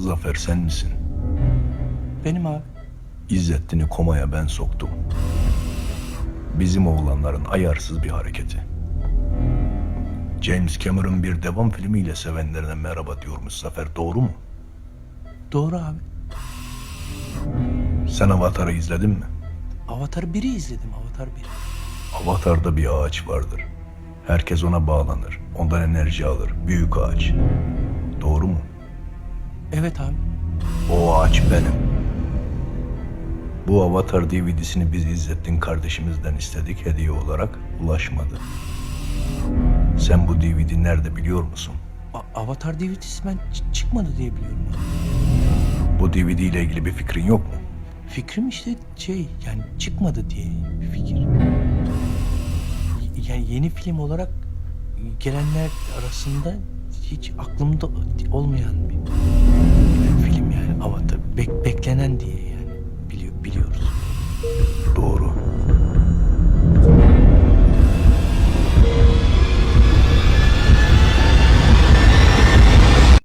Zafer sen misin? Benim abi. İzzettin'i komaya ben soktum. Bizim oğlanların ayarsız bir hareketi. James Cameron bir devam filmiyle sevenlerine merhaba diyormuş Zafer doğru mu? Doğru abi. Sen Avatar'ı izledin mi? Avatar 1'i izledim. Avatar 1. Avatar'da bir ağaç vardır. Herkes ona bağlanır. Ondan enerji alır. Büyük ağaç. Doğru mu? Evet abi. O ağaç benim. Bu Avatar DVD'sini biz İzzettin kardeşimizden istedik hediye olarak ulaşmadı. Sen bu DVD nerede biliyor musun? A- Avatar DVD'si ben ç- çıkmadı diye biliyorum. Bu DVD ile ilgili bir fikrin yok mu? Fikrim işte şey yani çıkmadı diye bir fikir. Yani yeni film olarak gelenler arasında hiç aklımda olmayan bir